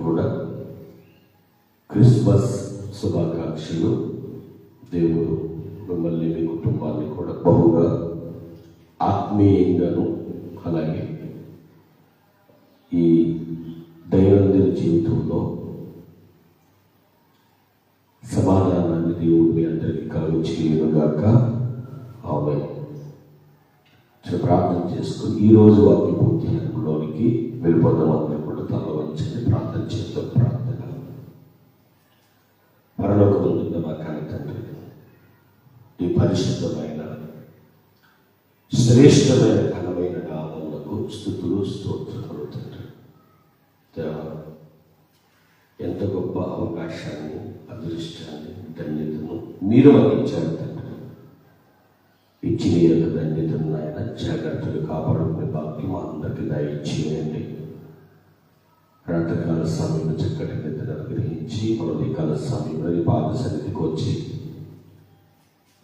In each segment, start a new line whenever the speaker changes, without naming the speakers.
కూడా క్రిస్మస్ శుభాకాంక్షలు. దేవుడు మిమ్మల్ని మీ కుటుంబాన్ని కూడా బహుగా ఆత్మీయంగాను అలాగే ఈ దైనందిన జీవితంలో సమాధానాన్ని దేవుడు మీ అందరికీ కలుగు చేయనుగాక ఆమె సో ప్రార్థన చేసుకుని ఈ రోజు వాక్య పూర్తిలోనికి వెళ్ళిపోదాం. అందరూ కూడా తల వంచని ప్రార్థన చేద్దాం. ప్రార్థన. పరలోక ముందున్న మా కన్న తండ్రి ఈ పరిశుద్ధమైన శ్రేష్టమైన ఘనమైన నామములకు స్థుతులు స్తోత్రములు తండ్రి. ఎంత గొప్ప అవకాశాన్ని అదృష్టాన్ని ధన్యతను మీరు మాకు ఇచ్చారు. ఇచ్చిన ఈ యొక్క ధన్యతను జాగ్రత్తలు కాపాడుకునే భాగ్యం అందరికీ దయచేయండి. ప్రాతకాల సమయంలో చక్కటి నిద్ర అనుగ్రహించి మనది కాల సమయంలో ఈ పాద సన్నిధికి వచ్చి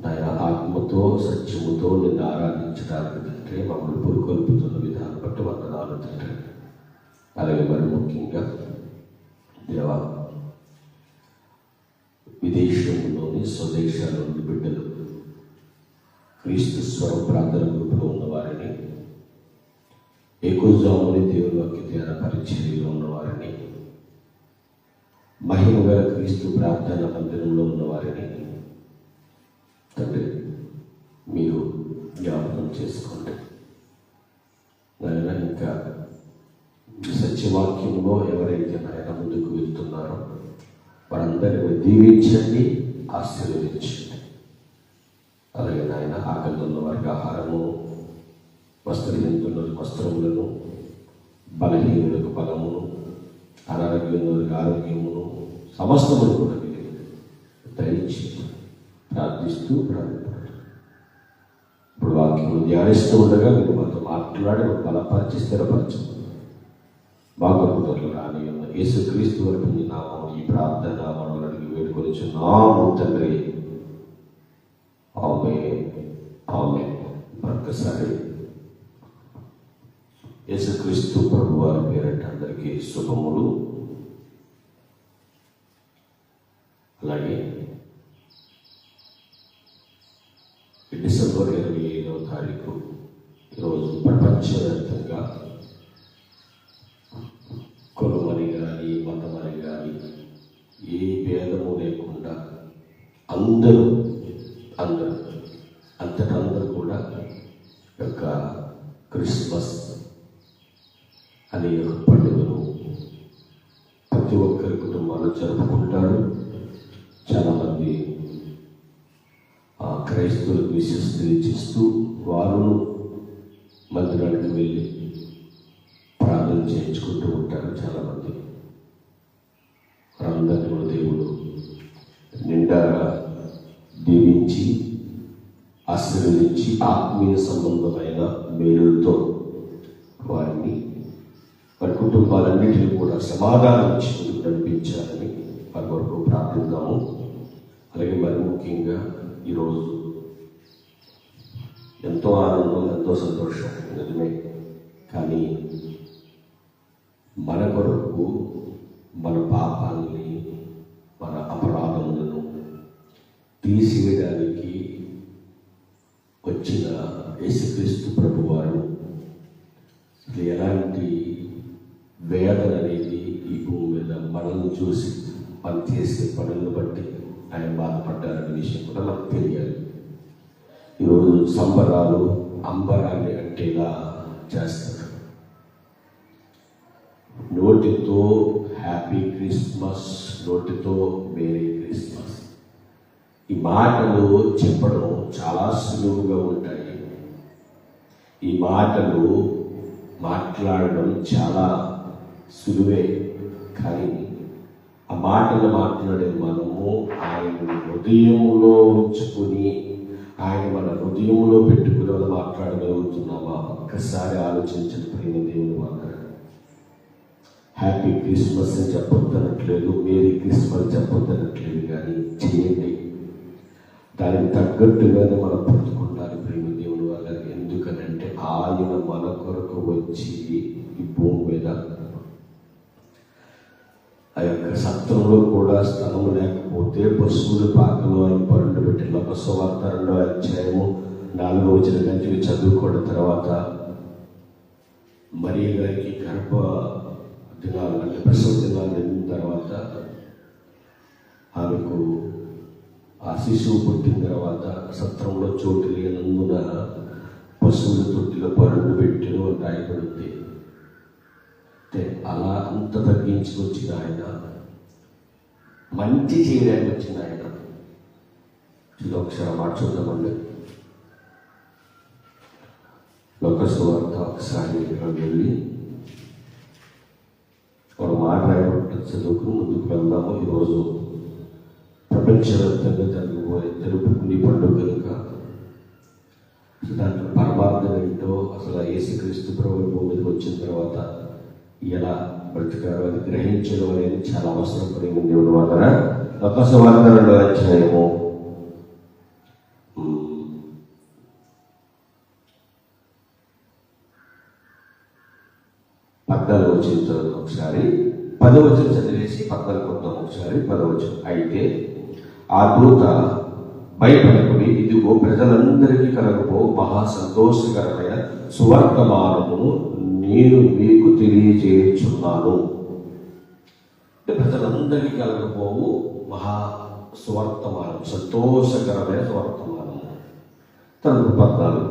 నాయన ఆత్మతో సత్యముతో నిన్ను ఆరాధించడానికి తండ్రి మమ్మల్ని పురుకొల్పుతున్న విధానం బట్టి వందనాలు తండ్రి. అలాగే మరి ముఖ్యంగా దేవా విదేశంలోని స్వదేశాల్లోని బిడ్డలు క్రీస్తు స్వరం ప్రార్థన గ్రూపులో ఉన్నవారిని ఏకోజాముని దేవుని వాక్య ధ్యాన పరిచర్యలో ఉన్నవారిని మహిమ గల క్రీస్తు ప్రార్థన మందిరంలో ఉన్నవారిని తండ్రి మీరు జ్ఞాపకం చేసుకోండి. నాయన ఇంకా సత్యవాక్యంలో ఎవరైతే నాయన ముందుకు వెళ్తున్నారో వారందరినీ దీవించండి ఆశీర్వదించండి. అలాగే వర్గాహారము ఆకలి వారికి ఆహారము వస్త్రములను బలహీనులకు బలమును అనారోగ్యం ఆరోగ్యమును సమస్తమును కూడా దయచి ప్రార్థిస్తూ ప్రారంభపడు ఇప్పుడు వాక్యము ధ్యానిస్తూ ఉండగా మీరు మాతో మాట్లాడి బలపరిచి స్థిరపరచు బాగోగుదలు రాని ఉన్న యేసుక్రీస్తు వరకు నామం ఈ ప్రార్థన మనం అడిగి వేడుకొని నాము తండ్రి ఆమె ఆమె మరొకసారి యేసుక్రీస్తు ప్రభు వారి పేరట అందరికీ శుభములు. అలాగే డిసెంబర్ ఇరవై ఐదవ తారీఖు ఈరోజు ప్రపంచవ్యాప్తంగా కులమని కానీ మతమని కానీ ఏ భేదము లేకుండా అందరూ అందరూ అంతటా అందరూ కూడా ఈ యొక్క క్రిస్మస్ అనే యొక్క పండుగను ప్రతి ఒక్కరి కుటుంబాలు జరుపుకుంటారు చాలామంది ఆ క్రైస్తవులకు వారు వారును మందిరానికి వెళ్ళి ప్రార్థన చేయించుకుంటూ ఉంటారు చాలామంది. వారందరినీ దేవుడు నిండా దీవించి ఆశీర్వదించి ఆత్మీయ సంబంధమైన మేలులతో వారిని వారి కుటుంబాలన్నింటినీ కూడా సమాధానం ఇచ్చి నడిపించాలని వారి వరకు ప్రార్థిద్దాము. అలాగే మరి ముఖ్యంగా ఈరోజు ఎంతో ఆనందం ఎంతో సంతోషం నిజమే కానీ మన కొరకు మన పాపాలని మన అపరాధములను తీసివేయడానికి వచ్చిన యేసుక్రీస్తు ప్రభు వారు ఎలాంటి వేదన అనేది ఈ భూమి మీద మనల్ని చూసి పనిచేసే చేసే పనులను బట్టి ఆయన బాధపడ్డారనే విషయం కూడా మనకు తెలియాలి. ఈరోజు సంబరాలు అంబరాన్ని అంటేలా చేస్తారు. నోటితో హ్యాపీ క్రిస్మస్ నోటితో మేరీ క్రిస్మస్. ఈ మాటలు చెప్పడం చాలా సులువుగా ఉంటాయి. ఈ మాటలు మాట్లాడడం చాలా సులువే కానీ ఆ మాటలు మాట్లాడే మనము ఆయన హృదయంలో ఉంచుకుని ఆయన మన హృదయంలో పెట్టుకుని మనం మాట్లాడగలుగుతున్నామా? ఒక్కసారి ఆలోచించిన ప్రేమ దేవుడు మాట్లాడు హ్యాపీ క్రిస్మస్ అని చెప్పొద్దనట్లేదు మేరీ క్రిస్మస్ చెప్పొద్దనట్లేదు కానీ చేయండి. దానికి తగ్గట్టుగానే మనం పుట్టుకుంటారు ప్రేమ దేవుడు వాళ్ళని ఎందుకనంటే ఆయన మన కొరకు వచ్చి ఈ భూమి మీద ఆ యొక్క సత్రంలో కూడా స్థలం లేకపోతే పశువుల పాకలో ఆయన పరుండు పెట్టిన ఒక సువార్త రెండో అధ్యాయము నాలుగో వచ్చిన గంటలు చదువుకున్న తర్వాత మరి గారికి గర్భ దినాలు అంటే ప్రసవ దినాలు నిండిన తర్వాత ఆమెకు ఆ శిశువు పుట్టిన తర్వాత సత్రంలో చోటు లేనందున పశువుల తొట్టిలో పరుండు పెట్టిన రాయబడింది అంటే అలా అంత తగ్గించుకొచ్చిన ఆయన మంచి చేయడానికి వచ్చిన ఆయన ఒకసారి మాట చూద్దామండి. లోకస్వార్త ఒకసారి వెళ్ళి ఒక మాట చదువుకు ముందుకు వెళ్దాము. ఈరోజు ప్రపంచవ్యాప్తంగా జరగబోయే జరుపుకునే పండుగ కనుక. దాంట్లో పరమార్థం ఏంటో అసలు ఏసుక్రీస్తు ప్రభు భూమికి వచ్చిన తర్వాత ఎలా బ్రతికారో. అది గ్రహించడం అనేది చాలా అవసరం పడింది దేవుడు వల్ల లోకస్వార్త రెండో అధ్యాయము. పద్నాలుగు వచ్చిన ఒకసారి పదవచనం చదివేసి పద్నాలుగు కొద్దాం ఒకసారి పదవచనం అయితే ఆ దూత భయపడకుడి ఇదిగో ప్రజలందరికీ కలగబో మహా సంతోషకరమైన సువర్తమానమును నేను మీకు తెలియజేయుచున్నాను. ప్రజలందరికీ కలగపోవు మహా సువర్తమానం సంతోషకరమైన సువర్తమానం తనకు పద్నాలుగు.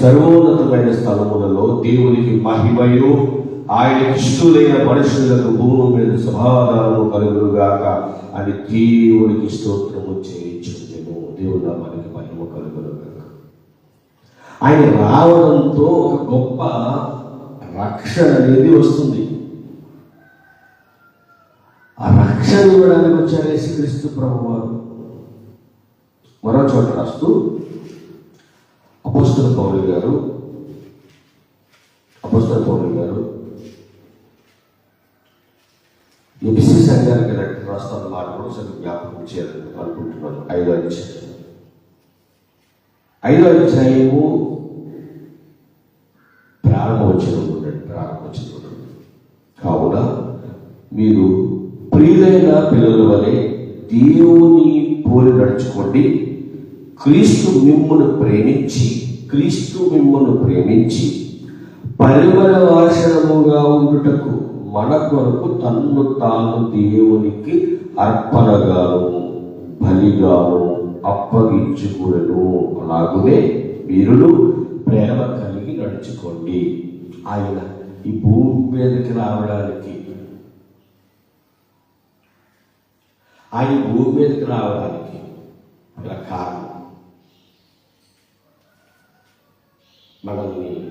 సర్వోన్నతమైన స్థలములలో దేవునికి మహిమయు ఆయన ఇష్టులైన మనుషులకు భూమి మీద సమాధానము కలుగురుగాక అని దేవునికి స్తోత్రము చేయించుండెను దేవుడు మనకి ఆయన రావడంతో ఒక గొప్ప రక్షణ అనేది వస్తుంది. ఆ రక్షణ ఇవ్వడానికి వచ్చారు యేసుక్రీస్తు ప్రభు వారు మరో చోట రాస్తూ అపోస్తల పౌరులు గారు అపోస్తల పౌరులు గారు ఎబిసి సంఘానికి లెటర్ రాస్తున్న మాట కూడా సరే జ్ఞాపకం చేయాలని అనుకుంటున్నాను. ఐదో అధ్యాయం ఐదో అధ్యాయము ప్రారంభవచనం ఉండండి ప్రారంభవచనం ఉండండి కావున మీరు ప్రియులైన పిల్లల వలె దేవుని పోలి నడుచుకోండి. క్రీస్తు మిమ్మును ప్రేమించి క్రీస్తు మిమ్మును ప్రేమించి పరిమళ వాసనముగా ఉండుటకు మన కొరకు తన్ను తాను దేవునికి అర్పణగాను బలిగాను అప్పగించుకుడను అలాగునే వీరుడు ప్రేమ కలిగి నడుచుకోండి. ఆయన ఈ భూమి మీదకి రావడానికి. ఆయన భూమి మీదకి రావడానికి గల కారణం. మనల్ని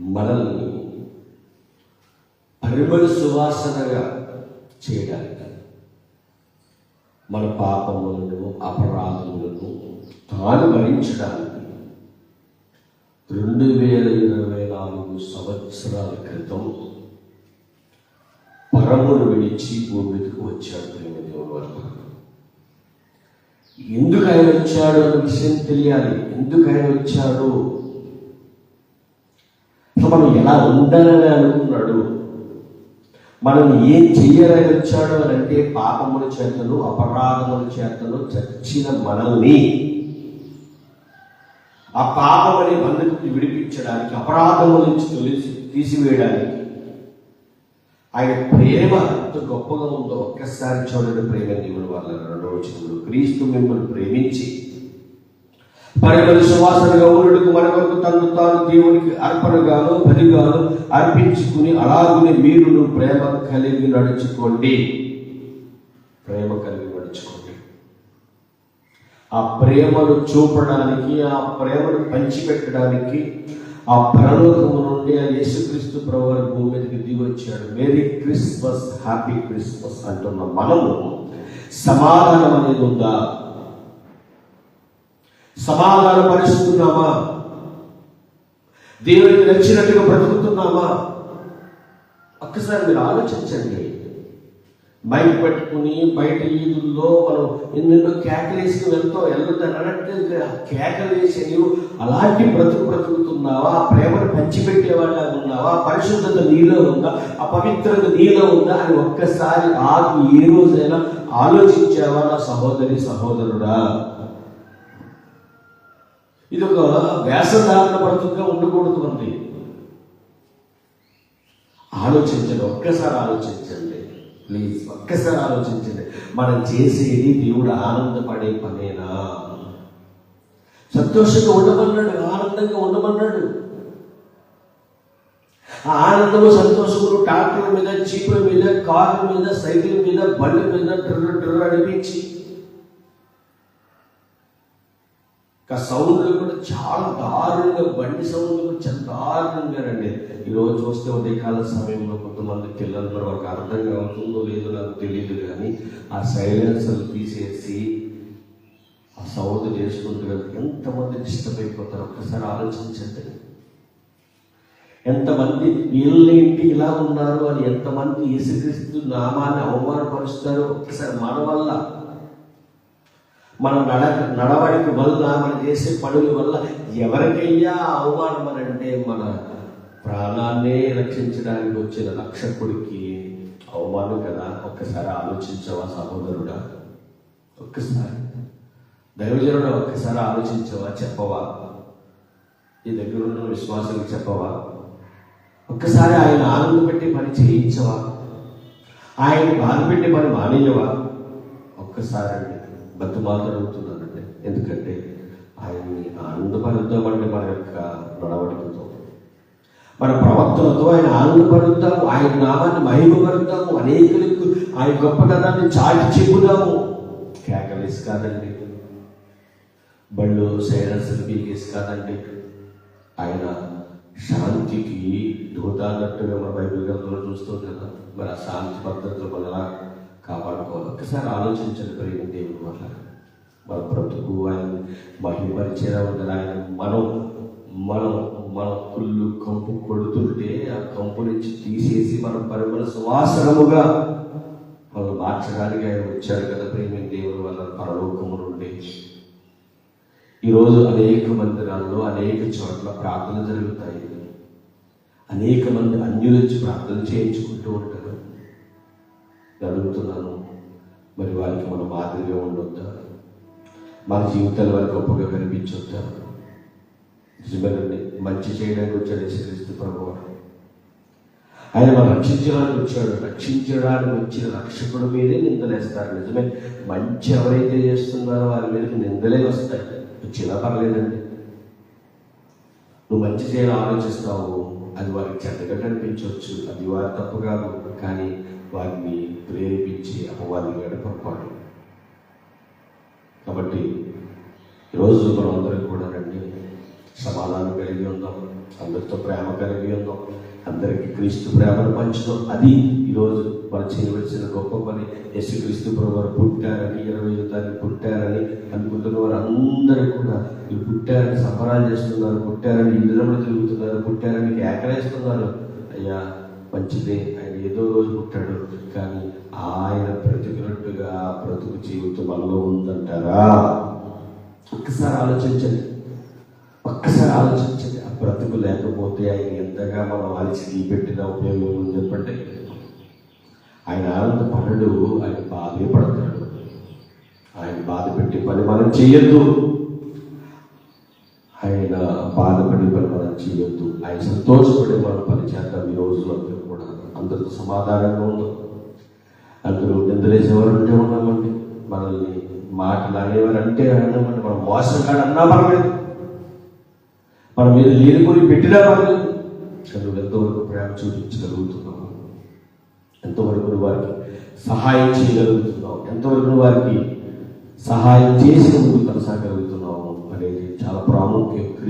మనల్ని పరిమళ సువాసనగా చేయడానికి మన పాపములను అపరాధములను తాను భరించడానికి రెండు వేల ఇరవై నాలుగు సంవత్సరాల క్రితం పరమును విడిచి భూమికి వచ్చాడు ప్రేమ దేవుడు వరకు ఎందుకు ఆయన వచ్చాడు అన్న విషయం తెలియాలి. ఎందుకు ఆయన వచ్చాడు? అసలు మనం ఎలా ఉండాలని అనుకున్నాడు? మనం ఏం చెయ్యాలని వచ్చాడు అని అంటే పాపముల చేతలు అపరాధముల చేతలు చచ్చిన మనల్ని ఆ పాపమని బంధుకు విడిపించడానికి అపరాధముల నుంచి తొలిసి తీసివేయడానికి ఆయన ప్రేమ ఎంత గొప్పగా ఉందో ఒక్కసారి చూడండి ప్రేమ దేవుడు వాళ్ళ రెండవ క్రీస్తు మిమ్మల్ని ప్రేమించి పరిమళ సువాసనగా ఉండుటకు మన తాను దేవునికి అర్పణగాను బలిగాను అర్పించుకుని అలాగునే మీరును ప్రేమ కలిగి నడుచుకోండి. ప్రేమ కలిగి నడుచుకోండి. ఆ ప్రేమను చూపడానికి ఆ ప్రేమను పంచిపెట్టడానికి ఆ పరలోకము నుండి ఆ యేసుక్రీస్తు ప్రభు భూమి మీదకి దిగి వచ్చాడు. మేరీ క్రిస్మస్ హ్యాపీ క్రిస్మస్ అంటున్న మనము సమాధానం అనేది ఉందా? సమాధాన దేవునికి నచ్చినట్టుగా బ్రతుకుతున్నామా ఒక్కసారి మీరు ఆలోచించండి. మైక్ పట్టుకుని బయట ఈదుల్లో మనం ఎన్నెన్నో కేకలేసి వెళ్తాం వెళ్ళొద్దని అనట్లేదు కేకలేసి నీవు అలాంటి బ్రతుకు బ్రతుకుతున్నావా? ఆ ప్రేమను పంచిపెట్టేవాళ్ళ ఉన్నావా? పరిశుద్ధత నీలో ఉందా? ఆ పవిత్రత నీలో ఉందా? అని ఒక్కసారి ఆగి ఏ రోజైనా ఆలోచించావా నా సహోదరి సహోదరుడా? ఇది ఒక వేషధారణ పడుతుందిగా ఉండకూడదు అండి ఆలోచించండి ఒక్కసారి ఆలోచించండి. ప్లీజ్ ఒక్కసారి ఆలోచించండి. మనం చేసేది దేవుడు ఆనందపడే పనేనా? సంతోషంగా ఉండమన్నాడు ఆనందంగా ఉండమన్నాడు. ఆ ఆనందము సంతోషములు ట్రాక్టర్ల మీద చీపుల మీద కార్ల మీద సైకిల్ మీద బండి మీద డ్రర్ డ్రర్ అనిపించి ఆ సౌండ్లు కూడా చాలా దారుణంగా బండి సౌండ్లు కూడా చాలా దారుణంగా రండి. ఈరోజు చూస్తే ఉదయకాల సమయంలో కొంతమంది పిల్లలు మరి వాళ్ళకి అర్థం అవుతుందో లేదో నాకు తెలియదు కానీ ఆ సైలెన్సర్లు తీసేసి ఆ సౌండ్ చేసుకుంటే ఎంతమంది డిస్టర్బ్ అయిపోతారు? ఒక్కసారి ఆలోచించండి. ఎంతమంది వీళ్ళేంటి ఇలా ఉన్నారు అని ఎంతమంది యేసుక్రీస్తు నామాన్ని అవమానపరుస్తారో ఒక్కసారి మన వల్ల మనం నడ నడవడికి వల్ల మనం చేసే పనుల వల్ల ఎవరికయ్యా అవమానం అని అంటే మన ప్రాణాన్నే రక్షించడానికి వచ్చిన రక్షకుడికి అవమానం కదా? ఒక్కసారి ఆలోచించవా సహోదరుడా? ఒక్కసారి. దైవజనుడు ఒక్కసారి ఆలోచించవా? చెప్పవా? ఈ దగ్గర ఉన్న విశ్వాసాలకు చెప్పవా? ఒక్కసారి ఆయన ఆనందం పెట్టి పని చేయించవా? ఆయన బాధ పెట్టి పని మానేయవా? ఒక్కసారి అండి బతుమాలు ఎందుకంటే ఆయన్ని ఆనందపరుద్దామంటే మన యొక్క నడవడికతో. మన ప్రవర్తనతో ఆయన ఆనందపడుతాము ఆయన నామాన్ని మహిమపరుద్దాము అనేకులకు ఆయన గొప్పతనాన్ని చాటి చెప్పుదాము. కేకలేసి కాదండి. బళ్ళు సైలెన్స్ పీకేసి కాదండి. ఆయన శాంతికి దూతాన్నట్టుగా మన బైబిల్ గ్రంథంలో చూస్తాం కదా. మరి ఆ శాంతి పద్ధతులు మన ఒక్కసారి ఆలోచించండి ప్రేమ దేవుడు వల్ల మన బ్రతుకు ఆయన మహిమరిచేలా ఉండాలి. ఆయన మనం మనం మన కుళ్ళు కంపు కొడుతుంటే ఆ కంపు నుంచి తీసేసి మనం పరిమళ సువాసనముగా మనం మార్చడానికి ఆయన వచ్చారు కదా ప్రేమ దేవుడు వల్ల పరలోకము నుండి. ఈరోజు అనేక మందిరాల్లో అనేక చోట్ల ప్రార్థన జరుగుతాయి. అనేక మంది అన్యుల నుంచి ప్రార్థన చేయించుకుంటూ ఉంటారు. జరుగుతున్నాను అడుగుతున్నాను మరి వారికి మన మాదిరిగా ఉండొద్దా? మన జీవితాలు వారికి గొప్పగా కనిపించొద్దా? నిజమేనండి. మంచి చేయడానికి వచ్చాడు శ్రీస్తు ప్రభువు ఆయన మనం రక్షించడానికి వచ్చాడు. రక్షించడానికి వచ్చిన రక్షకుడు మీదే నిందలేస్తారు. నిజమే. మంచి ఎవరైతే చేస్తున్నారో వారి మీదకి నిందలే వస్తాయి. వచ్చినా పర్లేదండి. నువ్వు మంచి చేయాలని ఆలోచిస్తావు. అది వారికి చెడ్డగా కనిపించవచ్చు అది వారి తప్పు కాదు. కానీ వారిని ప్రేరేపించి అపవాది పొరపాటు. కాబట్టి ఈరోజు మనం అందరం కూడా రండి. సమాధానం కలిగి ఉందాం. అందరితో ప్రేమ కలిగి ఉందాం. అందరికీ క్రీస్తు ప్రేమను పంచుదాం. అది ఈరోజు మనం చేయవలసిన గొప్ప పని. యేసుక్రీస్తు ప్రభు వారు పుట్టారని ఇరవై తారీఖు పుట్టారని అనుకుంటున్న వారు అందరూ కూడా వీళ్ళు పుట్టారని సంబరాలు చేస్తున్నారు పుట్టారని ఇంద్రములు తిరుగుతున్నారు పుట్టారని కేకలేస్తున్నారు. అయ్యా మంచిదే ఏదో రోజు పుట్టాడు. కానీ ఆయన బ్రతికినట్టుగా బ్రతుకు జీవితం మనలో ఉందంటారా? ఒక్కసారి ఆలోచించండి. ఒక్కసారి ఆలోచించండి. ఆ బ్రతుకు లేకపోతే ఆయన ఎంతగా మనం అలిచి పెట్టిన ఉపయోగం ఉంది చెప్పండి. ఆయన ఆనంద పడడు ఆయన బాధే పడతాడు. ఆయన బాధ పెట్టి పని మనం చేయొద్దు. ఆయన బాధపడి పని మనం చేయొద్దు. ఆయన సంతోషపడి మనం పని చేద్దాం ఈ రోజులో అందరూ అందరితో సమాధానంగా ఉందాం అందరూ నిద్రేసేవారు అంటే ఉన్నామండి మనల్ని మాటలు అంటే అన్నామండి మనం మోసం కాడ అన్నా పర్లేదు మన మీద కొని పెట్టినా పర్లేదు కానీ ఎంతవరకు ప్రేమ చూపించగలుగుతున్నాము ఎంతవరకు వారికి సహాయం చేయగలుగుతున్నావు? ఎంతవరకు వారికి సహాయం చేసి ముందుకు కొనసాగలుగుతున్నావు అనేది చాలా ప్రాముఖ్యం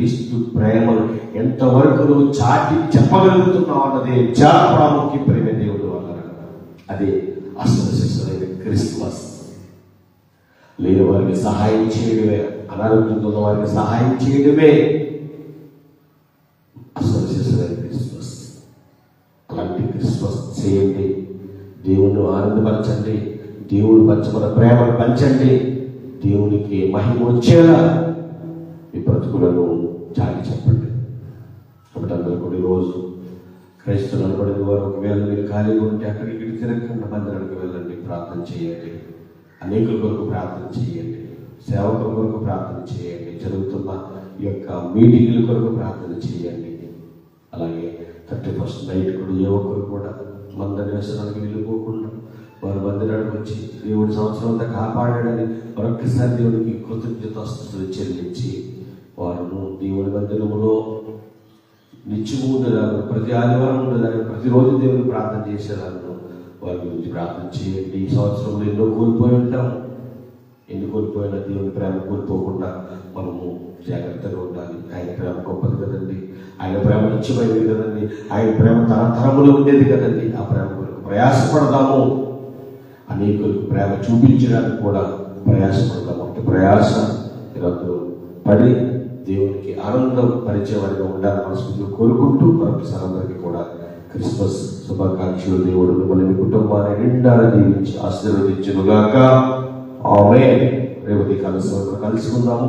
క్రీస్తు ప్రేమను ఎంతవరకు నువ్వు చాటి చెప్పగలుగుతున్నావు అన్నదే చాలా ప్రాముఖ్యం ప్రేమ దేవుడు అన్నారు అదే అసలు శిశులైన క్రిస్మస్. లేని వారికి సహాయం చేయడమే అనారోగ్యంతో వారికి సహాయం చేయడమే అసలు క్రిస్మస్. అలాంటి క్రిస్మస్ చేయండి. దేవుణ్ణి ఆనందపరచండి. దేవుడు పంచమన్న ప్రేమను పంచండి. దేవునికి మహిమ వచ్చేలా మీ బ్రతుకులను చాటి చెప్పండి. కాబట్టి అందరూ కూడా ఈరోజు క్రైస్తవులు అనబడిన వారు ఒకవేళ మీరు ఖాళీగా ఉంటే అక్కడికి ఇక్కడ తిరగకుండా మందిరానికి వెళ్ళండి ప్రార్థన చేయండి. అనేకుల కొరకు ప్రార్థన చేయండి. సేవకుల కొరకు ప్రార్థన చేయండి. జరుగుతున్న ఈ యొక్క మీటింగ్ల కొరకు ప్రార్థన చేయండి. అలాగే థర్టీ ఫస్ట్ నైట్ కూడా ఏ ఒక్కరు కూడా మందర నివసనానికి వెళ్ళిపోకుండా వారు మందిరానికి వచ్చి దేవుడి సంవత్సరం అంతా కాపాడాడని మరొక్కసారి దేవుడికి కృతజ్ఞతాస్తుతులు చెల్లించి వారు దేవుడి మందిరంలో నిత్యము ఉండేలాగా ప్రతి ఆదివారం ఉండేలాగా ప్రతిరోజు దేవుని ప్రార్థన చేసేలాగా వారి గురించి ప్రార్థన చేయండి. ఈ సంవత్సరంలో ఎన్నో కోల్పోయి ఉంటాము ఎన్ని కోల్పోయినా దేవుని ప్రేమ కోల్పోకుండా మనము జాగ్రత్తగా ఉండాలి. ఆయన ప్రేమ గొప్పది కదండి. ఆయన ప్రేమ నిత్యమైనది కదండి. ఆయన ప్రేమ తరతరములు ఉండేది కదండి. ఆ ప్రేమ కొరకు ప్రయాసపడదాము. అనేకులకు ప్రేమ చూపించడానికి కూడా ప్రయాసపడదాము. అంటే ప్రయాస మీరందరూ పడి దేవునికి ఆనందం పరిచే వారిగా ఉండాలని మనస్ఫూర్తిగా కోరుకుంటూ మరొకసారి అందరికీ కూడా క్రిస్మస్ శుభాకాంక్షలు. దేవుడు మిమ్మల్ని మీ కుటుంబాన్ని నిండారా దీవించి ఆశీర్వదించునుగాక. ఆమె రేవతి కలిసి కలుసుకుందాము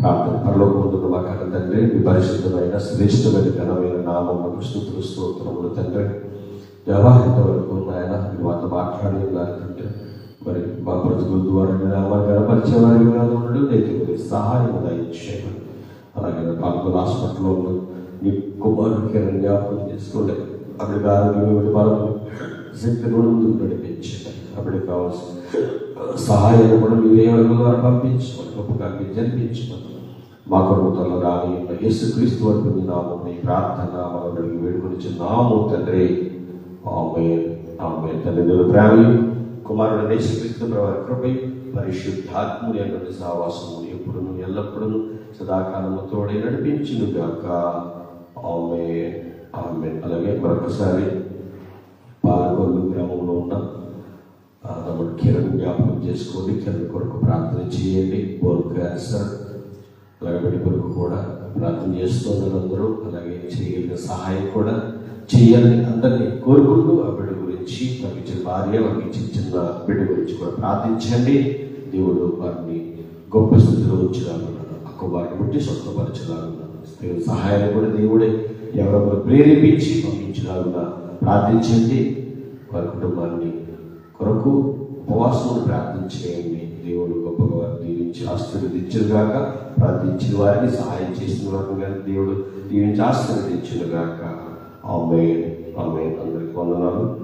ప్రార్థన పరలోకముందుకు మా కన్న తండ్రి మీ పరిశుద్ధమైన శ్రేష్టమైన ఘనమైన నామములకు స్థుతులు స్తోత్రములు తండ్రి. వ్యవహారిత వరకు నాయన మీరు మాతో మాట్లాడి ఉన్నారు తండ్రి. మరి మా బ్రతుకుల ద్వారా మీ నామాన్ని కనపరిచే వారిగా ఉండడం నేటి సహాయం దయచేయమని అలాగే పాపల హాస్పిటల్లో ఉన్న నీ కుమారుడికి జ్ఞాపకం చేసుకోండి అక్కడికి ఆరోగ్యం బలం శక్తి కూడా ముందుకు నడిపించండి అప్పటికి కావాల్సిన సహాయాన్ని కూడా మీరు ఏ వరకు ద్వారా పంపించమని గొప్పగా మీరు జరిపించమని మా కొరకు రాని యేసు క్రీస్తు వరకు మీ నామం మీ ప్రార్థన మనం వేడుకొని నాము తండ్రి. ఆమె ఆమె తల్లిదండ్రుల ప్రేమ ప్రేమలు కుమారుడు యేసుక్రీస్తు ప్రభావ కృపై పరిశుద్ధాత్ముని అయినటువంటి సావాసము ఎప్పుడును ఎల్లప్పుడూ సదాకాలము తోడే నడిపించును గాక ఆమె ఆమె అలాగే మరొకసారి పాల్గొల్లు గ్రామంలో ఉన్న తమ్ముడు కిరణ్ జ్ఞాపకం చేసుకోండి. కిరణ్ కొరకు ప్రార్థన చేయండి. బోర్ క్యాన్సర్ అలాగే బిడ్డ కొరకు కూడా ప్రార్థన చేస్తున్నారు అందరూ. అలాగే చేయగలిగిన సహాయం కూడా చేయాలని అందరినీ కోరుకుంటూ ఆ బిడ్డ గురించి వారికి ఇచ్చిన భార్య వారికి ఇచ్చిన చిన్న బిడ్డ గురించి కూడా ప్రార్థించండి. దేవుడు వారిని గొప్ప స్థితిలో ఉంచుదాము ఒక్క వారిని బట్టి స్వస్థపరచగలుగుతున్నాడు సహాయాన్ని కూడా దేవుడే ఎవరొకరు ప్రేరేపించి పంపించగలుగుతా ప్రార్థించండి. వారి కుటుంబాన్ని కొరకు ఉపవాసములు ప్రార్థన చేయండి. దేవుడు గొప్పగా వారిని దీవించి ఆశీర్వదించిన గాక. ప్రార్థించిన వారిని సహాయం చేసిన వారిని కానీ దేవుడు దీవించి ఆశీర్వదించిన గాక. ఆమె ఆమె అందరికి వందనాలు.